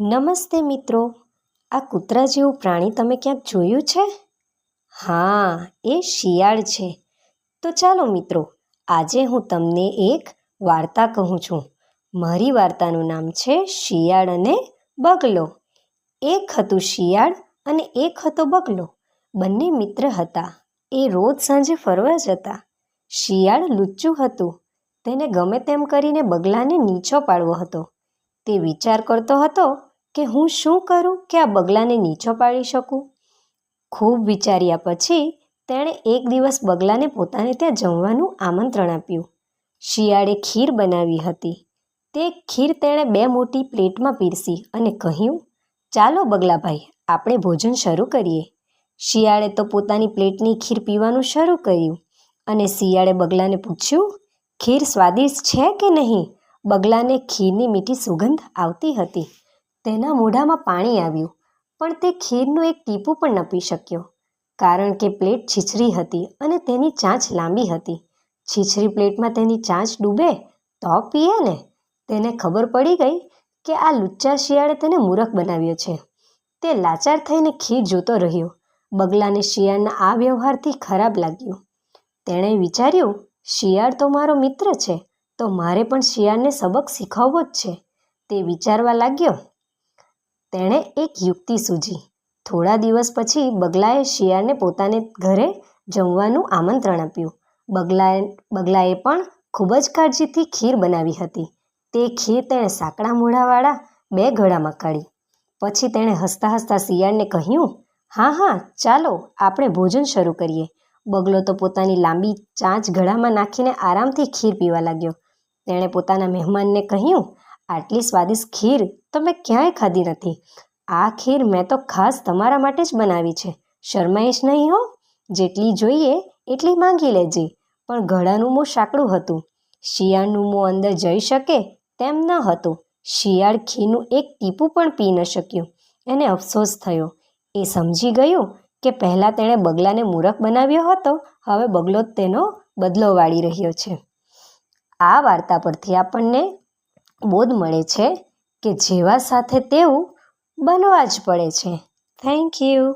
નમસ્તે મિત્રો, આ કૂતરા જેવું પ્રાણી તમે ક્યાંક જોયું છે? હા, એ શિયાળ છે. તો ચાલો મિત્રો, આજે હું તમને એક વાર્તા કહું છું. મારી વાર્તાનું નામ છે શિયાળ અને બગલો. એક હતું શિયાળ અને એક હતો બગલો. બંને મિત્ર હતા. એ રોજ સાંજે ફરવા જતા. શિયાળ લુચ્ચું હતું. તેને ગમે તેમ કરીને બગલાને નીચો પાડવો હતો. તે વિચાર કરતો હતો કે હું શું કરું કે આ બગલાને નીચો પાડી શકું. ખૂબ વિચાર્યા પછી તેણે એક દિવસ બગલાને પોતાને ત્યાં જમવાનું આમંત્રણ આપ્યું. શિયાળે ખીર બનાવી હતી. તે ખીર તેણે બે મોટી પ્લેટમાં પીરસી અને કહ્યું, ચાલો બગલાભાઈ, આપણે ભોજન શરૂ કરીએ. શિયાળે તો પોતાની પ્લેટની ખીર પીવાનું શરૂ કર્યું અને શિયાળે બગલાને પૂછ્યું, ખીર સ્વાદિષ્ટ છે કે નહીં? બગલાને ખીરની મીઠી સુગંધ આવતી હતી. તેના મોઢામાં પાણી આવ્યું, પણ તે ખીરનું એક ટીપું પણ ન પી શક્યો, કારણ કે પ્લેટ છીછરી હતી અને તેની ચાંચ લાંબી હતી. છીછરી પ્લેટમાં તેની ચાંચ ડૂબે તો પીએ ને? તેને ખબર પડી ગઈ કે આ લુચ્ચા શિયાળે તેને મૂરખ બનાવ્યો છે. તે લાચાર થઈને ખીર જોતો રહ્યો. બગલાને શિયાળના આ વ્યવહારથી ખરાબ લાગ્યું. તેણે વિચાર્યું, શિયાળ તો મારો મિત્ર છે તો મારે પણ શિયાળને સબક શીખવવો જ છે. તે વિચારવા લાગ્યો. તેણે એક યુક્તિ સૂજી. થોડા દિવસ પછી બગલાએ શિયાળને પોતાને ઘરે જમવાનું આમંત્રણ આપ્યું. બગલાએ બગલાએ પણ ખૂબ જ કાળજીથી ખીર બનાવી હતી. તે ખીર તેણે સાંકડા મોઢાવાળા બે ઘડામાં કાઢી. પછી તેણે હસતા હસતા શિયાળને કહ્યું, હા હા, ચાલો, આપણે ભોજન શરૂ કરીએ. બગલો તો પોતાની લાંબી ચાંચ ઘડામાં નાખીને આરામથી ખીર પીવા લાગ્યો. તેણે પોતાના મહેમાનને કહ્યું, આટલી સ્વાદિષ્ટ ખીર તો મેં ક્યાંય ખાધી નથી. આ ખીર મેં તો ખાસ તમારા માટે જ બનાવી છે. શરમાઈશ નહીં હો. જેટલી જોઈએ એટલી માંગી લેજે. પણ ઘડાનું મોં સાંકડું હતું. શિયાળનું મોં અંદર જઈ શકે તેમ ન હતું. શિયાળ ખીરનું એક ટીપું પણ પી ન શક્યું. એને અફસોસ થયો. એ સમજી ગયું કે પહેલાં તેણે બગલાને મૂરખ બનાવ્યો હતો. હવે બગલો તેનો બદલો વાળી રહ્યો છે. આ વાર્તા પરથી આપણને બોધ મળે છે કે જેવા સાથે તેવું બનવા જ પડે છે. Thank you